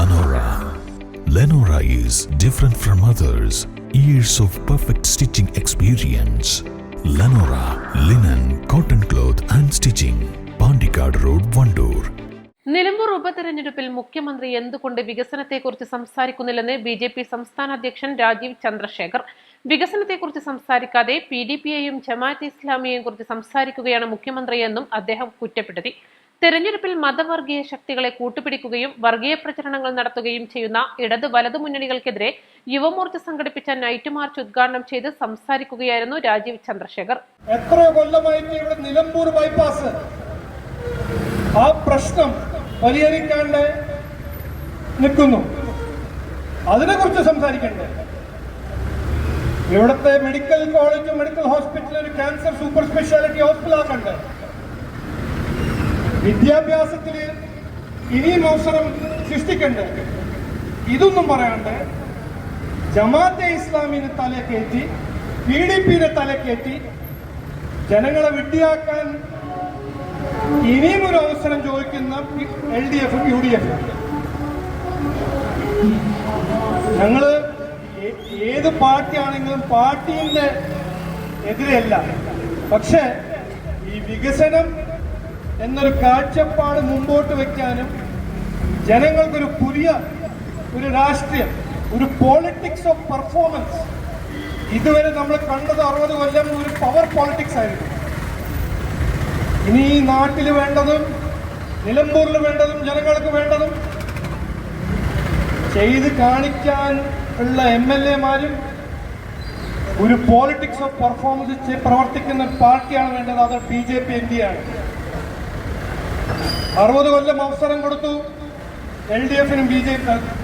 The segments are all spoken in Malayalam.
Lenora. Lenora is different from others. Years of perfect stitching experience. Lenora linen, cotton cloth and stitching. Pandikad Road, Vandoor. Nilambur ഉപതെരഞ്ഞെടുപ്പിൽ മുഖ്യമന്ത്രി എന്തുകൊണ്ട് വികസനത്തെക്കുറിച്ച് സംസാരിക്കുന്നില്ലെന്ന് ബി ജെ പി സംസ്ഥാന അധ്യക്ഷൻ രാജീവ് ചന്ദ്രശേഖർ വികസനത്തെക്കുറിച്ച് സംസാരിക്കാതെ പി ഡി പിയെയും ജമാഅത്ത് ഇസ്ലാമിയെയും കുറിച്ച് സംസാരിക്കുകയാണ് മുഖ്യമന്ത്രിയെന്നും അദ്ദേഹം കുറ്റപ്പെടുത്തി തെരഞ്ഞെടുപ്പിൽ മതവർഗീയ ശക്തികളെ കൂട്ടുപിടിക്കുകയും വർഗീയ പ്രചരണങ്ങൾ നടത്തുകയും ചെയ്യുന്ന ഇടത് വലതു മുന്നണികൾക്കെതിരെ യുവമോർച്ച സംഘടിപ്പിച്ച നൈറ്റ് മാർച്ച് ഉദ്ഘാടനം ചെയ്ത് സംസാരിക്കുകയായിരുന്നു രാജീവ് ചന്ദ്രശേഖർ. എത്ര കൊല്ലമായിട്ട് ഇവിടെ നിലമ്പൂർ ബൈപ്പാസ്. ആ പ്രശ്നം പരിഹരിക്കാണ്ട് നിൽക്കുന്നു. അതിനെക്കുറിച്ച് സംസാരിക്കണ്ടേ? ഇവിടുത്തെ മെഡിക്കൽ കോളേജും മെഡിക്കൽ ഹോസ്പിറ്റലും ഒരു ക്യാൻസർ സൂപ്പർ സ്പെഷ്യാലിറ്റി ഹോസ്പിറ്റൽ വിദ്യാഭ്യാസത്തിൽ ഇനിയും അവസരം സൃഷ്ടിക്കണ്ടേ? ഇതൊന്നും പറയാണ്ട് ജമാഅത്തെ ഇസ്ലാമിനെ കയറ്റി പി ഡി പിയിലെ തല കയറ്റി ജനങ്ങളെ വിഡ്ഢിയാക്കാൻ ഇനിയും ഒരു അവസരം ചോദിക്കുന്ന എൽ ഡി എഫും യു ഡി എഫും. ഞങ്ങൾ ഏത് പാർട്ടിയാണെങ്കിലും പാർട്ടിന്റെ എതിരെയല്ല പക്ഷെ ഈ വികസനം എന്നൊരു കാഴ്ചപ്പാട് മുമ്പോട്ട് വെക്കാനും ജനങ്ങൾക്കൊരു പുതിയ ഒരു രാഷ്ട്രീയം ഒരു പോളിറ്റിക്സ് ഓഫ് പെർഫോമൻസ് ഇതുവരെ നമ്മൾ കണ്ടത് അറുപത് കൊല്ലം ഒരു പവർ പോളിറ്റിക്സ് ആയിരുന്നു. ഇനി ഈ നാട്ടിൽ വേണ്ടതും നിലമ്പൂരിൽ വേണ്ടതും ജനങ്ങൾക്ക് വേണ്ടതും ചെയ്ത് കാണിക്കാൻ ഉള്ള എം എൽ എമാരും ഒരു പോളിറ്റിക്സ് ഓഫ് പെർഫോമൻസ് പ്രവർത്തിക്കുന്ന പാർട്ടിയാണ് വേണ്ടത്. അത് ബി ജെ പി ആണ്. അറുപത് കൊല്ലം അവസരം കൊടുത്തു എൽ ഡി എഫിനും ബി ജെ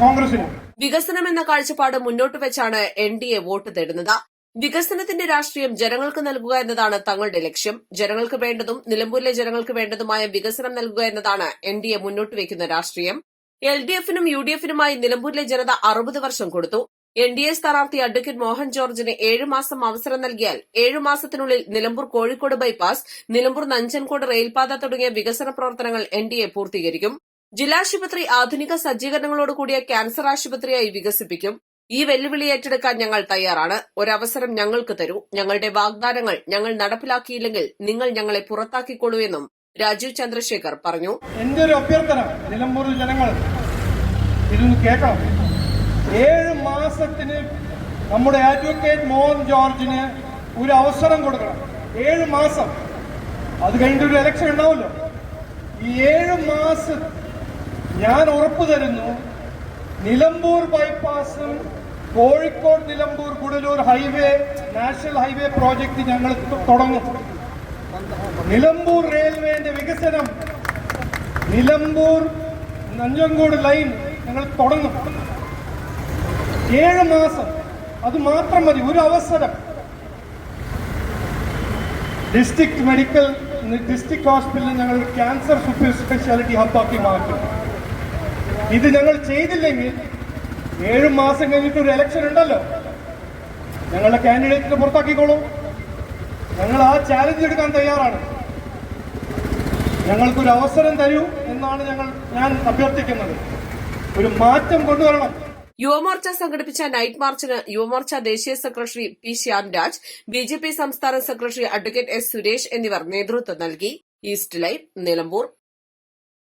കോൺഗ്രസിനും. വികസനം എന്ന കാഴ്ചപ്പാട് മുന്നോട്ട് വെച്ചാണ് എൻ ഡി എ വോട്ട് തേടുന്നത്. വികസനത്തിന്റെ രാഷ്ട്രീയം ജനങ്ങൾക്ക് നൽകുക എന്നതാണ് തങ്ങളുടെ ലക്ഷ്യം. ജനങ്ങൾക്ക് വേണ്ടതും നിലമ്പൂരിലെ ജനങ്ങൾക്ക് വേണ്ടതുമായ വികസനം നൽകുക എന്നതാണ് എൻ ഡി എ മുന്നോട്ട് വയ്ക്കുന്ന രാഷ്ട്രീയം. എൽ ഡി എഫിനും യു ഡി എഫിനുമായി നിലമ്പൂരിലെ ജനത അറുപത് വർഷം കൊടുത്തു. എൻ ഡി എ സ്ഥാനാർത്ഥി അഡ്വക്കേറ്റ് മോഹൻ ജോർജിന് ഏഴുമാസം അവസരം നൽകിയാൽ ഏഴുമാസത്തിനുള്ളിൽ നിലമ്പൂർ കോഴിക്കോട് ബൈപ്പാസ് നിലമ്പൂർ നഞ്ചൻകോട് റെയിൽപാത തുടങ്ങിയ വികസന പ്രവർത്തനങ്ങൾ എൻ ഡി എ പൂർത്തീകരിക്കും. ജില്ലാശുപത്രി ആധുനിക സജ്ജീകരണങ്ങളോട് കൂടിയ ക്യാൻസർ ആശുപത്രിയായി വികസിപ്പിക്കും. ഈ വെല്ലുവിളി ഏറ്റെടുക്കാൻ ഞങ്ങൾ തയ്യാറാണ്. ഒരവസരം ഞങ്ങൾക്ക് തരൂ. ഞങ്ങളുടെ വാഗ്ദാനങ്ങൾ ഞങ്ങൾ നടപ്പിലാക്കിയില്ലെങ്കിൽ നിങ്ങൾ ഞങ്ങളെ പുറത്താക്കിക്കൊള്ളൂ എന്നും രാജീവ് ചന്ദ്രശേഖർ പറഞ്ഞു. എന്റെ ഒരു അഭ്യർത്ഥന നിലമ്പൂർ ജനങ്ങൾ? ഇതൊന്ന് കേൾക്കണം ഏഴ് മാസത്തിന് നമ്മുടെ അഡ്വക്കേറ്റ് മോഹൻ ജോർജിന് ഒരു അവസരം കൊടുക്കണം. ഏഴ് മാസം. അത് കഴിഞ്ഞിട്ട് ഒരു ഇലക്ഷൻ ഉണ്ടാവുമല്ലോ. ഈ ഏഴ് മാസം ഞാൻ ഉറപ്പു തരുന്നു Nilambur ബൈപ്പാസും Kozhikode Nilambur Gudalur highway national highway project ഞങ്ങൾ തുടങ്ങും. നിലമ്പൂർ റെയിൽവേന്റെ വികസനം നിലമ്പൂർ നഞ്ചങ്കോട് ലൈൻ ഞങ്ങൾ തുടങ്ങും. ഏഴ് മാസം. അത് മാത്രം മതി. ഒരു അവസരം. ഡിസ്ട്രിക്ട് മെഡിക്കൽ ഡിസ്ട്രിക്ട് ഹോസ്പിറ്റലിൽ ഞങ്ങൾ ക്യാൻസർ സൂപ്പർ സ്പെഷ്യാലിറ്റി ഹബ്ബാക്കി മാറ്റും. ഇത് ഞങ്ങൾ ചെയ്തില്ലെങ്കിൽ ഏഴ് മാസം കഴിഞ്ഞിട്ട് ഒരു ഇലക്ഷൻ ഉണ്ടല്ലോ. ഞങ്ങളുടെ കാൻഡിഡേറ്റിനെ പുറത്താക്കിക്കോളൂ. ഞങ്ങൾ ആ ചാലഞ്ച് എടുക്കാൻ തയ്യാറാണ്. ഞങ്ങൾക്കൊരു അവസരം തരൂ എന്നാണ് ഞങ്ങൾ ഞാൻ അഭ്യർത്ഥിക്കുന്നത്. ഒരു മാറ്റം കൊണ്ടുവരണം. യുവമോർച്ച സംഘടിപ്പിച്ച നൈറ്റ് മാർച്ചിന് യുവമോർച്ച ദേശീയ secretary P Shyamraj B J P സംസ്ഥാന സെക്രട്ടറി അഡ്വക്കേറ്റ് എസ് സുരേഷ് എന്നിവർ നേതൃത്വം നൽകി. East live Nilambur.